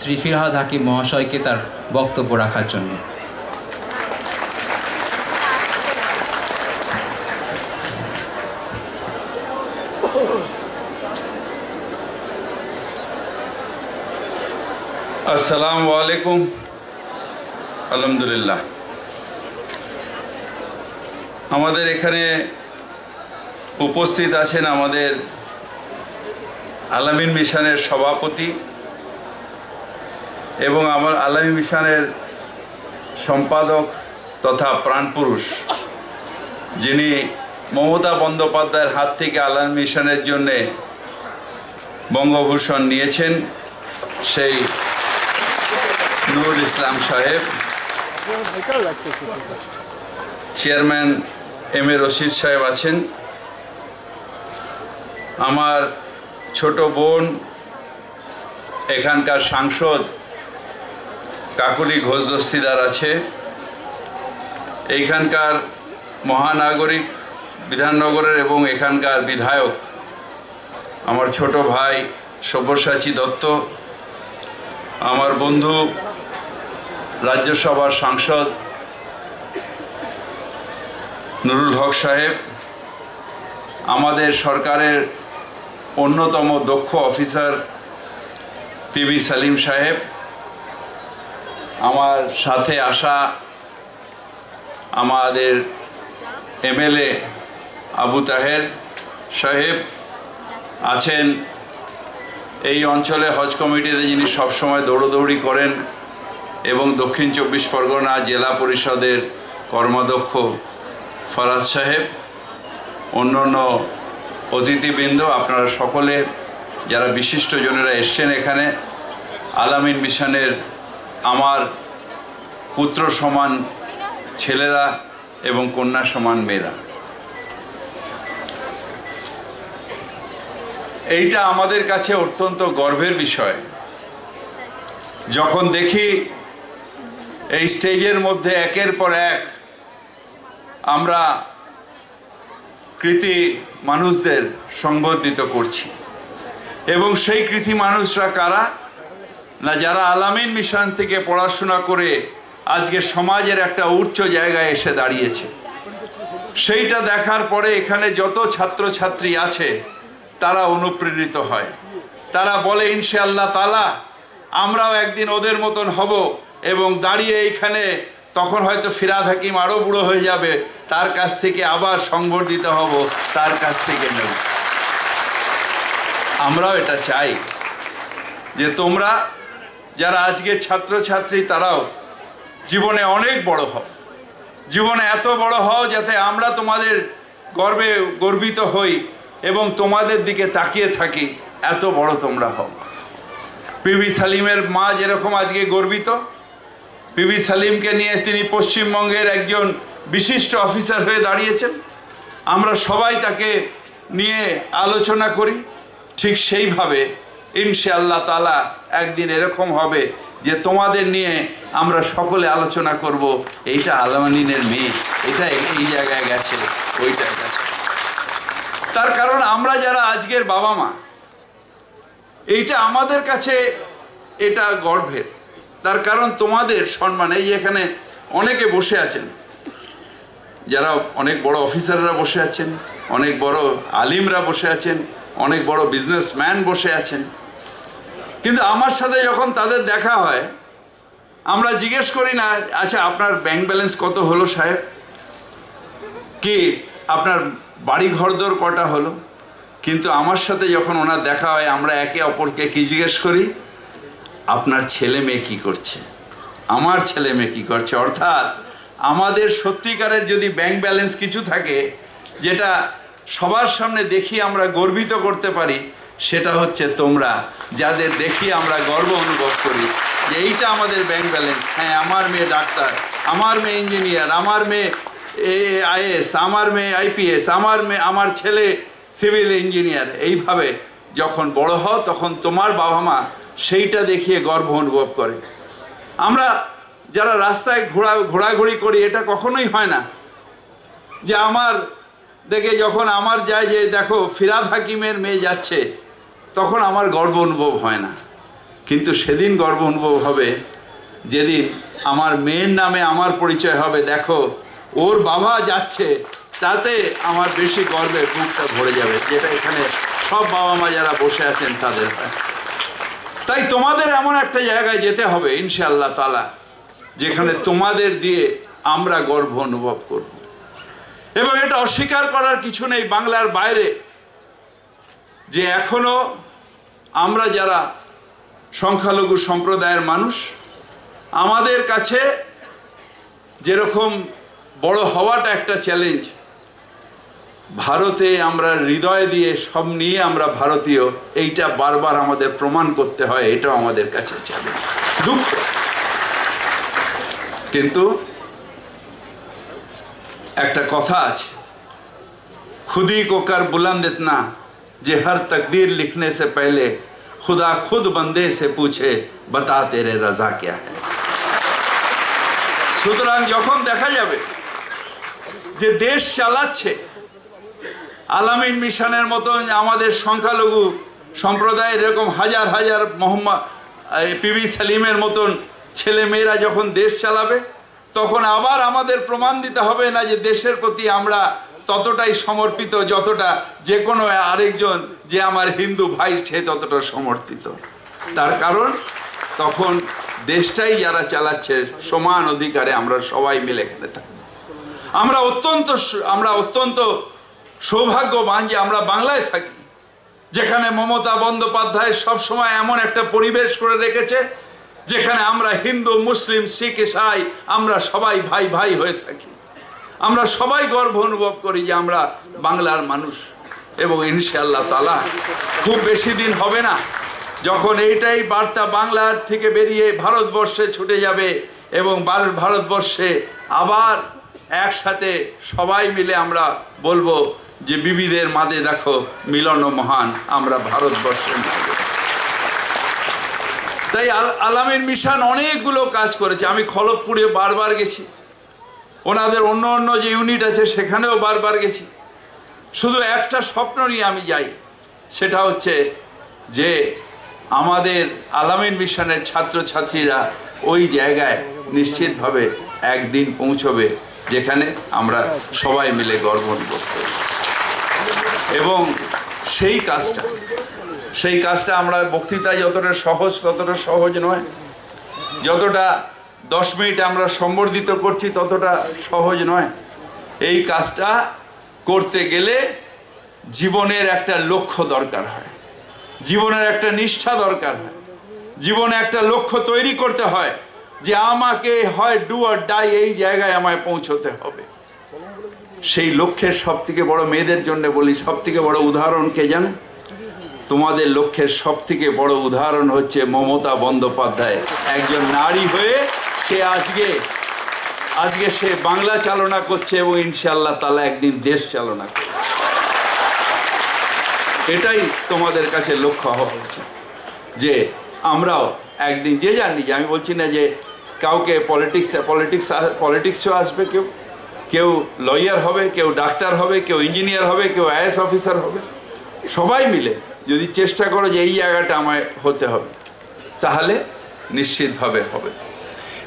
শ্রী ফিরহাদ হাকিম মহাশয়কে তার বক্তব্য রাখার জন্য। আসসালামু আলাইকুম। আলহামদুলিল্লাহ। আমাদের এখানে উপস্থিত আছেন আমাদের আলামিন মিশনের সভাপতি এবং আমার আলামিন মিশনের সম্পাদক তথা প্রাণপুরুষ, যিনি মমতা বন্দ্যোপাধ্যায়ের হাত থেকে আলামিন মিশনের জন্যে বঙ্গভূষণ নিয়েছেন, সেই নুরুল ইসলাম সাহেব। চেয়ারম্যান এম এ রশিদ সাহেব আছেন। আমার ছোট বোন, এখানকার সাংসদ কাকুলি ঘোষ দস্তিদার আছে। এইখানকার মহানাগরিক বিধাননগরের এবং এখানকার বিধায়ক আমার ছোট ভাই সব্যসাচী দত্ত, আমার বন্ধু রাজ্যসভার সাংসদ নুরুল হক সাহেব, আমাদের সরকারের অন্যতম দক্ষ অফিসার পিবি সালিম সাহেব আমার সাথে আসা আমাদের এমএলএ আবু তাহের সাহেব আছেন। এই অঞ্চলে হজ কমিটিতে যিনি সবসময় দৌড়দৌড়ি করেন এবং দক্ষিণ চব্বিশ পরগনা জেলা পরিষদের কর্মাধ্যক্ষ ফরাজ সাহেব অন্য অন্য অতিথিবৃন্দ, আপনারা সকলে যারা বিশিষ্টজনেরা এসছেন এখানে, আলামিন মিশনের আমার পুত্র সমান ছেলেরা এবং কন্যা সমান মেয়েরা। এইটা আমাদের কাছে অত্যন্ত গর্বের বিষয়। যখন দেখি এই স্টেজের মধ্যে একের পর এক আমরা কৃতি মানুষদের সংবর্ধিত করছি। এবং সেই কৃতি মানুষরা কারা? না, যারা আলামিন মিশন থেকে পড়াশোনা করে আজকে সমাজের একটা উচ্চ জায়গায় এসে দাঁড়িয়েছে। সেইটা দেখার পরে এখানে যত ছাত্রছাত্রী আছে, তারা অনুপ্রেরিত হয়। তারা বলে, ইনশাআল্লাহ তালা আমরাও একদিন ওদের মতন হব এবং দাঁড়িয়ে এইখানে তখন হয়তো ফিরাদ হাকিম আরও বুড়ো হয়ে যাবে, তার কাছ থেকে আবার সংবর্ধিত হব, তার কাছ থেকে নেব। আমরাও এটা চাই যে তোমরা যারা আজকে ছাত্রছাত্রী, তারাও জীবনে অনেক বড় হও। জীবনে এত বড় হও যাতে আমরা তোমাদের গর্বে গর্বিত হই এবং তোমাদের দিকে তাকিয়ে থাকি, এত বড় তোমরা হও। পিবি সালিমের মা যেরকম আজকে গর্বিত পিবি সালিমকে নিয়ে তিনি পশ্চিমবঙ্গের একজন বিশিষ্ট অফিসার হয়ে দাঁড়িয়েছেন। আমরা সবাই তাকে নিয়ে আলোচনা করি, ঠিক সেইভাবে ইনশাআল্লাহ তালা একদিন এরকম হবে যে তোমাদের নিয়ে আমরা সকলে আলোচনা করব, এইটা আলমানিনের মেয়ে, এটা এই জায়গায় গেছে, ওইটায় গেছে। তার কারণ আমরা যারা আজকের বাবা মা, এইটা আমাদের কাছে এটা গর্বের। তার কারণ তোমাদের সম্মান, এই এখানে অনেকে বসে আছেন, যারা অনেক বড় অফিসাররা বসে আছেন, অনেক বড় আলিমরা বসে আছেন, অনেক বড় বিজনেসম্যান বসে আছেন কিন্তু আমার সাথে যখন তাদের দেখা হয়, আমরা জিজ্ঞেস করি না আচ্ছা আপনার ব্যাংক ব্যালেন্স কত হলো সাহেব? কি, আপনার বাড়ি ঘরদোর কটা হলো? কিন্তু আমার সাথে যখন ওনার দেখা হয়, আমরা একে অপরকে কি জিজ্ঞেস করি? আপনার ছেলে মেয়ে কী করছে? আমার ছেলে মেয়ে কী করছে? অর্থাৎ আমাদের সত্যিকারের যদি ব্যাংক ব্যালেন্স কিছু থাকে, যেটা সবার সামনে দেখি আমরা গর্বিত করতে পারি সেটা হচ্ছে তোমরা, যাদের দেখি আমরা গর্ব অনুভব করি, যে এইটা আমাদের ব্যাংক ব্যালেন্স হ্যাঁ আমার মেয়ে ডাক্তার, আমার মেয়ে ইঞ্জিনিয়ার আমার মেয়ে এ আইএস আমার মেয়ে আইপিএস আমার মেয়ে, আমার ছেলে সিভিল ইঞ্জিনিয়ার এইভাবে যখন বড় হও, তখন তোমার বাবা মা সেইটা দেখিয়ে গর্ব অনুভব করে। আমরা যারা রাস্তায় ঘোরা ঘোরাঘুরি করি, এটা কখনোই হয় না। যে আমার দেখে যখন আমার যায় যে দেখো ফিরাদ হাকিমের মেয়ে যাচ্ছে তখন আমার গর্ব অনুভব হয় না। কিন্তু সেদিন গর্ব অনুভব হবে, যেদিন আমার মেয়ের নামে আমার পরিচয় হবে, দেখো, ওর বাবা যাচ্ছে, তাতে আমার বেশি গর্বে বুকটা ভরে যাবে, যেটা এখানে সব বাবা মা যারা বসে আছেন তাদের হয়। তাই তোমাদের এমন একটা জায়গায় যেতে হবে, ইনশাআল্লাহ তালা যেখানে তোমাদের দিয়ে আমরা গর্ব অনুভব করব। এবং এটা অস্বীকার করার কিছু নেই, বাংলার বাইরে, যে এখনও আমরা যারা সংখ্যালঘু সম্প্রদায়ের মানুষ, আমাদের কাছে যেরকম বড় হওয়াটা একটা চ্যালেঞ্জ ভারতে আমরা হৃদয় দিয়ে সব নিয়ে আমরা ভারতীয়, এইটা বারবার আমাদের প্রমাণ করতে হয়, এটাও আমাদের কাছে চ্যালেঞ্জ দুঃখ। কিন্তু একটা কথা আছে খুদি কোকার বুলান্দেত না जे हर तकदीर लिखने से पहले खुदा खुद बंदे से पूछे बता तेरे रजा क्या है সুতরাং যখন দেখা যাবে যে দেশ চালাচ্ছে আলামিন মিশনের মতন আমাদের সংখ্যালঘু সম্প্রদায়ের এরকম হাজার হাজার মোহাম্মদ পিবি সালিমের মতন ছেলে মেয়েরা যখন দেশ চালাবে তখন আবার আমাদের প্রমাণ দিতে হবে না যে দেশের প্রতি আমরা ততটাই সমর্পিত, যতটা যে কোনো আরেকজন যে আমার হিন্দু ভাই, সে ততটা সমর্পিত। তার কারণ, তখন দেশটাই যারা চালাচ্ছে, সমান অধিকারে আমরা সবাই মিলে এখানে থাকি। আমরা অত্যন্ত আমরা অত্যন্ত সৌভাগ্যবান যে আমরা বাংলায় থাকি, যেখানে মমতা বন্দ্যোপাধ্যায় সব সময় এমন একটা পরিবেশ করে রেখেছে, যেখানে আমরা হিন্দু, মুসলিম, শিখ, ইসাই, আমরা সবাই ভাই ভাই হয়ে থাকি। আমরা সবাই গর্ব অনুভব করি যে আমরা বাংলার মানুষ এবং ইনশাআল্লাহ তালা খুব বেশি দিন হবে না। যখন এইটাই বার্তা বাংলার থেকে বেরিয়ে ভারতবর্ষে ছুটে যাবে এবং ভারতবর্ষে আবার একসাথে সবাই মিলে আমরা বলব যে বিবিদের মাঝে দেখো মিলন মহান, আমরা ভারতবর্ষের তাই আল- আলামিন মিশন অনেকগুলো কাজ করেছে। আমি খড়গপুরে বারবার গেছি। ওনাদের অন্য অন্য যে ইউনিট আছে, সেখানেও বারবার গেছি। শুধু একটা স্বপ্ন নিয়ে আমি যাই, সেটা হচ্ছে যে আমাদের আলামিন মিশনের ছাত্রছাত্রীরা ওই জায়গায় নিশ্চিতভাবে একদিন পৌঁছবে, যেখানে আমরা সবাই মিলে গর্ব অনুভব করি। এবং সেই কাজটা সেই কাজটা আমরা বক্তৃতায় যতটা সহজ, ততটা সহজ নয়, যতটা দশ মিনিট আমরা সম্বর্ধিত করছি, ততটা সহজ নয়। এই কাজটা করতে গেলে জীবনের একটা লক্ষ্য দরকার হয়। জীবনের একটা নিষ্ঠা দরকার হয়। জীবনে একটা লক্ষ্য তৈরি করতে হয় যে আমাকে হয় ডু আর ডাই এই জায়গায় আমায় পৌঁছতে হবে। সেই লক্ষ্যের সব থেকে বড় মেয়েদের জন্য বলি সব থেকে বড় উদাহরণ কে জানো? তোমাদের লক্ষ্যের সব থেকে বড় উদাহরণ হচ্ছে মমতা বন্দ্যোপাধ্যায়। একজন নারী হয়ে সে আজকে আজকে সে বাংলা চালনা করছে এবং ইনশাল্লাহ তালা একদিন দেশ চালনা করবে। এটাই তোমাদের কাছে লক্ষ্য হওয়া উচিত যে আমরাও একদিন যে জানি যে আমি বলছি না যে কাউকে পলিটিক্স পলিটিক্স পলিটিক্সও আসবে কেউ কেউ লয়ার হবে, কেউ ডাক্তার হবে, কেউ ইঞ্জিনিয়ার হবে, কেউ আইএস অফিসার হবে, সবাই মিলে যদি চেষ্টা করো যে এই জায়গাটা আমায় হতে হবে, তাহলে নিশ্চিতভাবে হবে।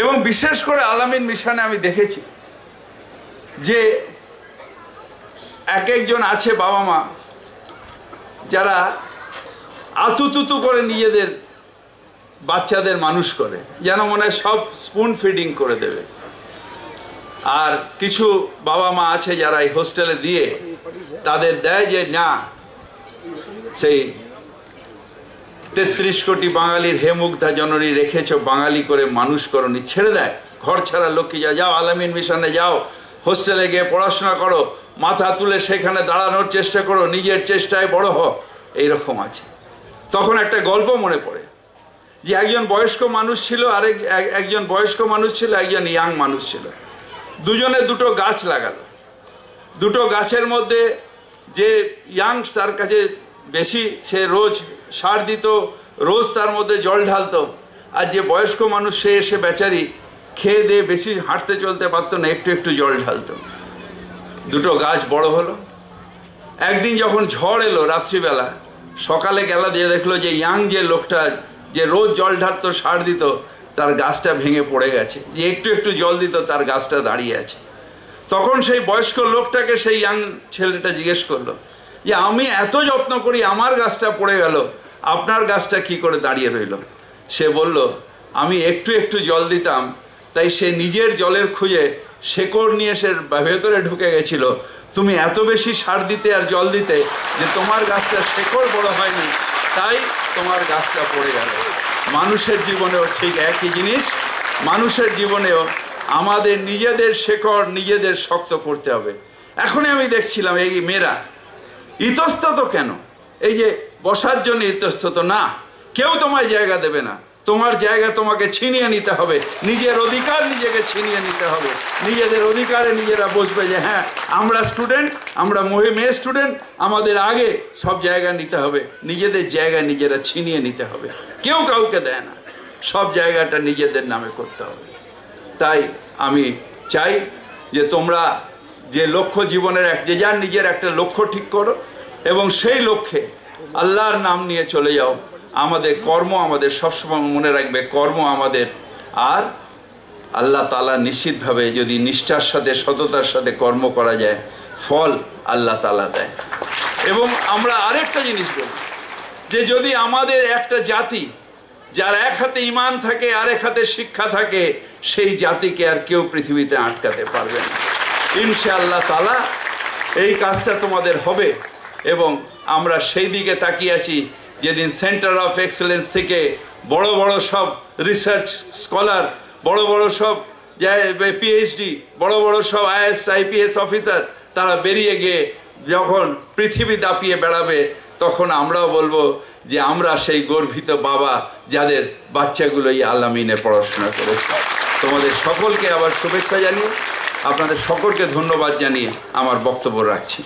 এবং বিশেষ করে আলামিন মিশনে আমি দেখেছি যে এক একজন আছে বাবা মা যারা আতুতুতু করে নিজেদের বাচ্চাদের মানুষ করে, যেন মনে হয় সব স্পুন ফিডিং করে দেবে। আর কিছু বাবা মা আছে যারা এই হোস্টেলে দিয়ে তাদের দেয় যে, না, সেই তেত্রিশ কোটি বাঙালির হে মুগ্ধা জননী রেখেছ, বাঙালি করে মানুষ করনি, ছেড়ে দেয়। ঘর ছাড়া লক্ষ্মী যা, যাও, আলামিন মিশনে যাও, হোস্টেলে গিয়ে পড়াশোনা করো, মাথা তুলে সেখানে দাঁড়ানোর চেষ্টা করো, নিজের চেষ্টায় বড় হ এইরকম আছে। তখন একটা গল্প মনে পড়ে, যে একজন বয়স্ক মানুষ ছিল আর এক- এক- একজন বয়স্ক মানুষ ছিল, একজন ইয়াং মানুষ ছিল। দুজনে দুটো গাছ লাগালো। দুটো গাছের মধ্যে যে ইয়াং, তার কাছে বেশি, সে রোজ সার দিত, রোজ তার মধ্যে জল ঢালতো। আর যে বয়স্ক মানুষ, সে এসে বেচারি খেয়ে দিয়ে বেশি হাঁটতে চলতে পারতো না, একটু একটু জল ঢালতো। দুটো গাছ বড় হলো। একদিন যখন ঝড় এলো রাত্রিবেলা, সকালে গেলা দিয়ে দেখল যে ইয়াং যে লোকটা, যে রোজ জল ঢালতো, সার দিত, তার গাছটা ভেঙে পড়ে গেছে। যে একটু একটু জল দিত, তার গাছটা দাঁড়িয়ে আছে। তখন সেই বয়স্ক লোকটাকে সেই ইয়াং ছেলেটা জিজ্ঞেস করল যে, আমি এত যত্ন করি, আমার গাছটা পড়ে গেল আপনার গাছটা কি করে দাঁড়িয়ে রইল? সে বলল, আমি একটু একটু জল দিতাম, তাই সে নিজের জলের খুঁজে শেকড় নিয়ে সে ভেতরে ঢুকে গেছিল। তুমি এত বেশি সার দিতে আর জল দিতে যে তোমার গাছটা শেকড় বড় হয়নি, তাই তোমার গাছটা পড়ে গেল। মানুষের জীবনেও ঠিক একই জিনিস। মানুষের জীবনেও আমাদের নিজেদের শেকড় নিজেদের শক্ত করতে হবে। এখনই আমি দেখছিলাম এই মেয়েরা। ইতস্তত কেন? এই যে বসার জন্য ইতস্তত না। কেউ তোমায় জায়গা দেবে না। তোমার জায়গা তোমাকে ছিনিয়ে নিতে হবে। নিজের অধিকার নিজেকে ছিনিয়ে নিতে হবে। নিজেদের অধিকারে নিজেরা বসবে যে হ্যাঁ আমরা স্টুডেন্ট, আমরা মহি মেয়ে স্টুডেন্ট, আমাদের আগে সব জায়গা নিতে হবে। নিজেদের জায়গা নিজেরা ছিনিয়ে নিতে হবে। কেউ কাউকে দেয় না। সব জায়গাটা নিজেদের নামে করতে হবে। তাই আমি চাই যে, তোমরা যে লক্ষ্য জীবনের এক, যে যার নিজের একটা লক্ষ্য ঠিক করো এবং সেই লক্ষ্যে আল্লাহর নাম নিয়ে চলে যাও। আমাদের কর্ম আমাদের সবসময় মনে রাখবে, কর্ম আমাদের। আর আল্লাহ তালা নিশ্চিতভাবে যদি নিষ্ঠার সাথে, সততার সাথে কর্ম করা যায়, ফল আল্লাহ তালা দেয়। এবং আমরা আরেকটা জিনিস বলি, যে যদি আমাদের একটা জাতি, যার এক হাতে ইমান থাকে, আরেক হাতে শিক্ষা থাকে, সেই জাতিকে আর কেউ পৃথিবীতে আটকাতে পারবে না। ইনশাআল্লাহ তালা এই কাজটা তোমাদের হবে। এবং আমরা সেই দিকে তাকিয়ে আছি যেদিন সেন্টার অফ এক্সেলেন্স থেকে বড় বড় সব রিসার্চ স্কলার বড় বড় সব পিএইচডি বড় বড় সব আইএস আইপিএস অফিসার তারা বেরিয়ে গিয়ে যখন পৃথিবী দাপিয়ে বেড়াবে, তখন আমরাও বলব যে আমরা সেই গর্বিত বাবা যাদের বাচ্চাগুলো এই আলামিনে পড়াশোনা করেছে। তোমাদের সকলকে আবার শুভেচ্ছা জানিয়ে, আপনাদের সকলকে ধন্যবাদ জানিয়ে আমার বক্তব্য রাখছি।